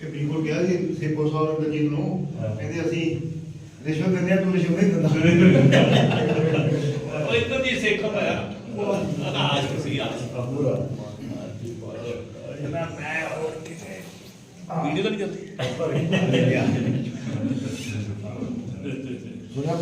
ਕਿ ਬਿਲਕੁਲ ਕਿਹਾ ਜੀ ਸੇਪੋ ਸਾਹਿਬ ਨੇ ਜੀ ਨੂੰ ਕਹਿੰਦੇ ਅਸੀਂ ਰਿਸ਼ਵਤ ਦਿੰਦੇ ਆ ਤੂੰ ਰਿਸ਼ਵਤ ਨਹੀਂ ਦਿੰਦਾ ਉਹ ਇੱਧਰ ਦੀ ਸਿੱਖ ਹੋਇਆ। ਆਜ ਤੁਸੀਂ ਆਜ ਪੂਰਾ ਮੈਂ ਮੈਂ ਹੋਰ ਕਿਤੇ। ਵੀਡੀਓ ਤਾਂ ਨਹੀਂ ਚੱਲਦੀ।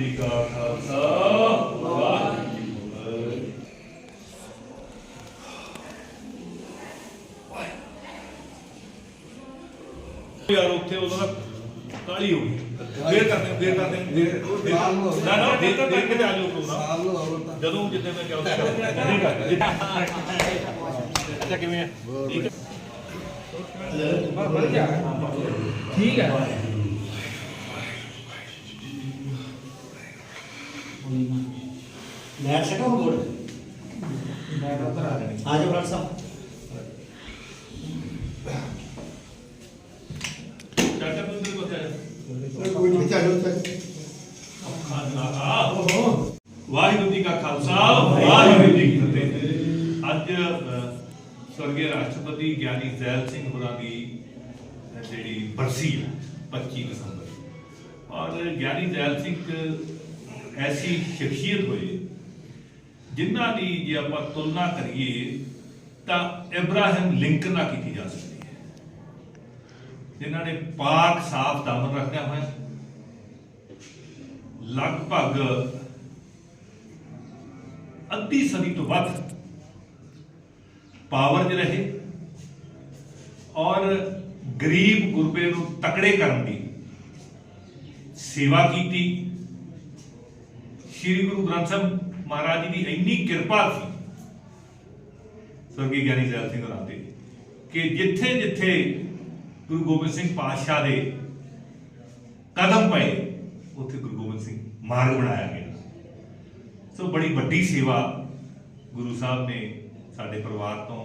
ਜੀ ਕਾ ਖਾਲਸਾ ਵਾਹਿਗੁਰੂ। ਜੀ ਕੀ ਫਤਿਹ ਯਾਰ ਉੱਥੇ ਉਦੋਂ ਨਾ ਕਾਲੀ ਹੋ ਗਈ। ਫੇਰ ਕਰਦੇ ਫੇਰ ਕਰਦੇ। ਫੇਰ ਨਾ ਨਾ ਫੇਰ ਤਾਂ ਦੇਖ ਕੇ ਆ ਜਾਓ ਪ੍ਰੋਗਰਾਮ। ਜਦੋਂ ਜਿੱਦੇ ਮੈਂ ਕਿਹਾ ਠੀਕ ਹੈ ਕਿਵੇਂ ਹੈ ਠੀਕ ਹੈ ਠੀਕ ਹੈ ਲੈਟ ਸਕਾ ਹੁਣ ਬੋਲ ਮੈਂ ਤਾਂ ਉਧਰ ਆ ਜਾਣੀ ਆ ਜਾਓ ਡਾਕਟਰ ਸਾਹਿਬ ਚਾਚਾ ਤੂੰ ਤੇ ਕੋਤੇ ਕੋਈ ਨਹੀਂ ਚਾਹੋ ਵਾਹਿਗੁਰੂ ਜੀ ਕਾ ਖਾਲਸਾ ਵਾਹਿਗੁਰੂ ਜੀ ਕੀ ਫਤਿਹ। ਅੱਜ ਸਵਰਗੀ ਰਾਸ਼ਟਰਪਤੀ ਗਿਆਨੀ ਜ਼ੈਲ ਸਿੰਘ ਹੋਰਾਂ ਦੀ ਜਿਹੜੀ ਬਰਸੀ ਹੈ 25 ਦਸੰਬਰ। ਔਰ ਗਿਆਨੀ ਜ਼ੈਲ ਸਿੰਘ ਐਸੀ ਸ਼ਖਸੀਅਤ ਹੋਏ ਜਿਨ੍ਹਾਂ ਦੀ ਜੇ ਆਪਾਂ ਤੁਲਨਾ ਕਰੀਏ, ਤਾਂ ਇਬਰਾਹਿਮ ਲਿੰਕਨ ਨਾਲ ਕੀਤੀ ਜਾ ਸਕਦੀ ਹੈ। ਜਿਨ੍ਹਾਂ ਨੇ ਪਾਕ ਸਾਫ਼ ਦਾਮਨ ਰੱਖਿਆ ਹੋਇਆ ਲਗਭਗ ਅੱਧੀ ਸਦੀ ਤੋਂ ਵੱਧ ਪਾਵਰ 'ਚ ਰਹੇ ਔਰ ਗਰੀਬ ਗੁਰਬੇ ਨੂੰ ਤਕੜੇ ਕਰਨ ਦੀ ਸੇਵਾ ਕੀਤੀ। ਸ੍ਰੀ ਗੁਰੂ ਗ੍ਰੰਥ ਸਾਹਿਬ ਮਹਾਰਾਜ ਜੀ ਦੀ ਇੰਨੀ ਕਿਰਪਾ ਸੀ। ਸਵਰਗੀ ਗਿਆਨੀ ਜ਼ੈਲ ਸਿੰਘ ਹੋਰਾਂ ਤੇ ਕਿ ਜਿੱਥੇ ਜਿੱਥੇ ਗੁਰੂ ਗੋਬਿੰਦ ਸਿੰਘ ਪਾਤਸ਼ਾਹ ਦੇ ਕਦਮ ਪਏ, ਉੱਥੇ ਗੁਰੂ ਗੋਬਿੰਦ ਸਿੰਘ ਮਾਰਗ ਬਣਾਇਆ ਗਿਆ। ਸੋ ਬੜੀ ਵੱਡੀ ਸੇਵਾ ਗੁਰੂ ਸਾਹਿਬ ਨੇ ਸਾਡੇ ਪਰਿਵਾਰ ਤੋਂ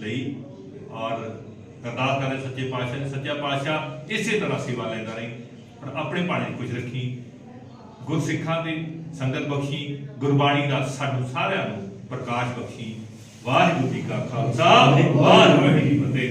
ਲਈ ਔਰ ਅਰਦਾਸ ਕਰਦੇ ਸੱਚੇ ਪਾਤਸ਼ਾਹ ਨੇ। ਸੱਚਾ ਪਾਤਸ਼ਾਹ ਇਸੇ ਤਰ੍ਹਾਂ ਸੇਵਾ ਲੈਂਦਾ ਰਹੀ ਪਰ ਆਪਣੇ ਭਾਣੇ ਖੁਸ਼ ਰੱਖੀ। ਗੁਰਸਿੱਖਾਂ ਦੇ ਸੰਗਤ ਬਖਸ਼ੀ, ਗੁਰਬਾਣੀ ਦਾ ਸਾਨੂੰ ਸਾਰਿਆਂ ਨੂੰ ਪ੍ਰਕਾਸ਼ ਬਖਸ਼ੀ। ਵਾਹਿਗੁਰੂ ਜੀ ਕਾ ਖਾਲਸਾ, ਵਾਹਿਗੁਰੂ ਜੀ ਕੀ ਫਤਿਹ।